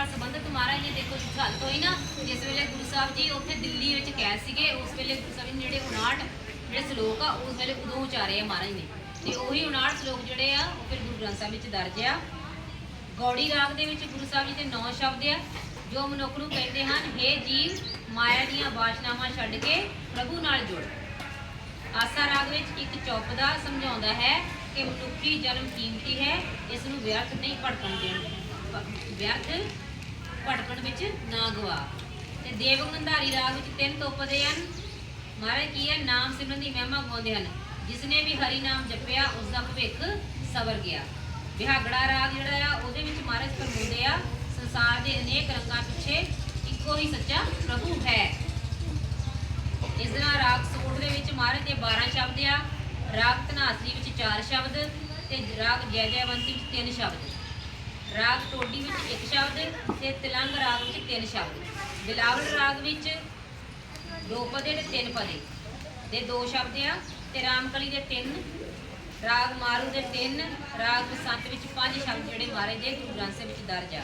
ਨਾਲ ਸੰਬੰਧਿਤ ਮਹਾਰਾਜ ਜੀ ਦੇਖੋ ਹਾਲਤ ਹੋਈ ਨਾ, ਜਿਸ ਵੇਲੇ ਗੁਰੂ ਸਾਹਿਬ ਜੀ ਉੱਥੇ ਦਿੱਲੀ ਵਿੱਚ ਕੈਦ ਸੀਗੇ, ਉਸ ਵੇਲੇ ਗੁਰੂ ਸਾਹਿਬ ਜੀ ਜਿਹੜੇ 59 ਜਿਹੜੇ ਸ਼ਲੋਕ ਆ, ਉਸ ਵੇਲੇ ਉਦੋਂ ਉਚਾਰੇ ਆ ਮਹਾਰਾਜ ਨੇ। ਤੇ ਉਹੀ 59 ਸ਼ਲੋਕ ਜਿਹੜੇ ਆ, ਉਹ ਫਿਰ ਗੁਰੂ ਗ੍ਰੰਥ ਸਾਹਿਬ ਵਿੱਚ ਦਰਜ ਆ। ਗੌੜੀ ਰਾਗ ਦੇ ਵਿੱਚ ਗੁਰੂ ਸਾਹਿਬ ਜੀ ਦੇ ਨੌ ਸ਼ਬਦ ਆ, ਜੋ ਮਨੁੱਖ ਨੂੰ ਕਹਿੰਦੇ ਹਨ हे ਜੀਵ, ਮਾਇਆ ਦੀਆਂ ਬਾਸ਼ਨਾਵਾਂ ਛੱਡ ਕੇ ਪ੍ਰਭੂ ਨਾਲ ਜੁੜ। ਆਸਾ ਰਾਗ ਵਿੱਚ ਇੱਕ ਚੌਪਦਾ ਸਮਝਾਉਂਦਾ ਹੈ ਕਿ ਮਨੁੱਖੀ ਜਨਮ ਕੀਮਤੀ ਹੈ, ਇਸ ਨੂੰ ਵਿਅਰਥ ਨਹੀਂ ਭਟਕਣ ਦੇਣ ਵਿਅਰਥ ਭਟਕਣ ਵਿੱਚ ਨਾ ਗਵਾ। ਤੇ ਦੇਵਗੰਧਾਰੀ ਰਾਗ ਵਿੱਚ ਤਿੰਨ ਤੋਪਦੇ ਹਨ। ਮਹਾਰਾਜ ਕੀ ਹੈ? ਨਾਮ ਸਿਮਰਨ ਦੀ ਮਹਿਮਾ ਗਾਉਂਦੇ ਹਨ। ਜਿਸ ਨੇ ਵੀ ਹਰੀ ਨਾਮ ਜਪਿਆ ਉਸ ਦਾ ਭਵਿੱਖ ਸਵਰ ਗਿਆ। ਵਿਹਾਗੜਾ ਰਾਗ ਜਿਹੜਾ ਆ, ਉਹਦੇ ਵਿੱਚ ਮਹਾਰਾਜ ਫਰਮਾਉਂਦੇ ਆ, ਸੰਸਾਰ ਦੇ ਅਨੇਕ ਰੰਗਾਂ ਪਿੱਛੇ ਇੱਕੋ ਹੀ ਸੱਚਾ ਪ੍ਰਭੂ ਹੈ। ਇਸ ਤਰ੍ਹਾਂ ਰਾਗ ਸੂਟ ਦੇ ਵਿੱਚ ਮਹਾਰਾਜ ਦੇ 12 ਸ਼ਬਦ ਆ, ਰਾਗ ਧਨਾਸਰੀ ਵਿੱਚ 4 ਸ਼ਬਦ ਤੇ ਰਾਗ ਜੈ ਜੈਵੰਤੀ ਵਿੱਚ 3 ਸ਼ਬਦ। ਰਾਗ ਟੋਡੀ ਵਿੱਚ ਇੱਕ ਸ਼ਬਦ ਤੇ ਤਿਲੰਗ ਰਾਗ ਵਿੱਚ ਤਿੰਨ ਸ਼ਬਦ। ਬਿਲਾਵਲ ਰਾਗ ਵਿੱਚ ਦੋ ਪਦੇ ਤੇ ਤਿੰਨ ਪਦੇ ਦੇ ਦੋ ਸ਼ਬਦ ਆ ਤੇ ਰਾਮਕਲੀ ਦੇ ਤਿੰਨ, ਰਾਗ ਮਾਰੂ ਦੇ ਤਿੰਨ, ਰਾਗ ਬਸੰਤ ਵਿੱਚ ਪੰਜ ਸ਼ਬਦ ਜਿਹੜੇ ਮਹਾਰਾਜ ਦੇ ਗੁਰੂ ਗ੍ਰੰਥ ਸਾਹਿਬ ਵਿੱਚ ਦਰਜ ਆ।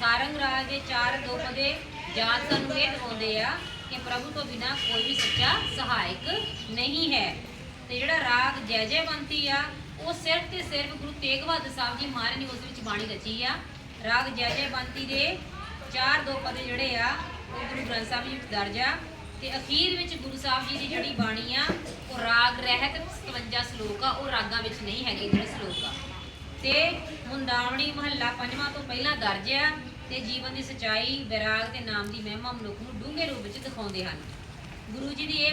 ਸਾਰੰਗ ਰਾਗ ਦੇ ਚਾਰ ਦੋ ਪਦੇ ਜਾਤ ਸਾਨੂੰ ਇਹ ਦਿਵਾਉਂਦੇ ਆ ਕਿ ਪ੍ਰਭੂ ਤੋਂ ਬਿਨਾ ਕੋਈ ਵੀ ਸੱਚਾ ਸਹਾਇਕ ਨਹੀਂ ਹੈ। ਤੇ ਜਿਹੜਾ ਰਾਗ ਜੈ ਜੈਵੰਤੀ ਆ ਉਹ ਸਿਰਫ ਤੇ ਸਿਰਫ ਗੁਰੂ ਤੇਗ ਬਹਾਦਰ ਸਾਹਿਬ ਜੀ ਮਹਾਰਾਜ ਨੇ ਉਸ ਵਿੱਚ ਬਾਣੀ ਰਚੀ ਆ। ਰਾਗ ਜੈ ਜੈਵੰਤੀ ਦੇ ਚਾਰ ਦੋ ਪਦੇ ਜਿਹੜੇ ਆ, ਉਹ ਗੁਰੂ ਗ੍ਰੰਥ ਸਾਹਿਬ ਜੀ ਵਿੱਚ ਦਰਜ ਆ। ਤੇ ਅਖੀਰ ਵਿੱਚ ਗੁਰੂ ਸਾਹਿਬ ਜੀ ਦੀ ਜਿਹੜੀ ਬਾਣੀ ਆ, ਉਹ ਰਾਗ ਰਹਿਤ 57 ਸ਼ਲੋਕ ਆ, ਉਹ ਰਾਗਾਂ ਵਿੱਚ ਨਹੀਂ ਹੈਗੇ ਜਿਹੜੇ ਸ਼ਲੋਕ ਆ। ਤੇ ਮੁੰਦਾਵਣੀ ਮਹੱਲਾ ਪੰਜਵਾਂ ਤੋਂ ਪਹਿਲਾਂ ਦਰਜ ਆ ਤੇ ਜੀਵਨ ਦੀ ਸਚਾਈ, ਵਿਰਾਗ ਤੇ ਨਾਮ ਦੀ ਮਹਿਮਾ ਮਨੁੱਖ ਨੂੰ ਡੂੰਘੇ ਰੂਪ ਵਿੱਚ ਦਿਖਾਉਂਦੇ ਹਨ। ਗੁਰੂ ਜੀ ਦੀ ਇਹ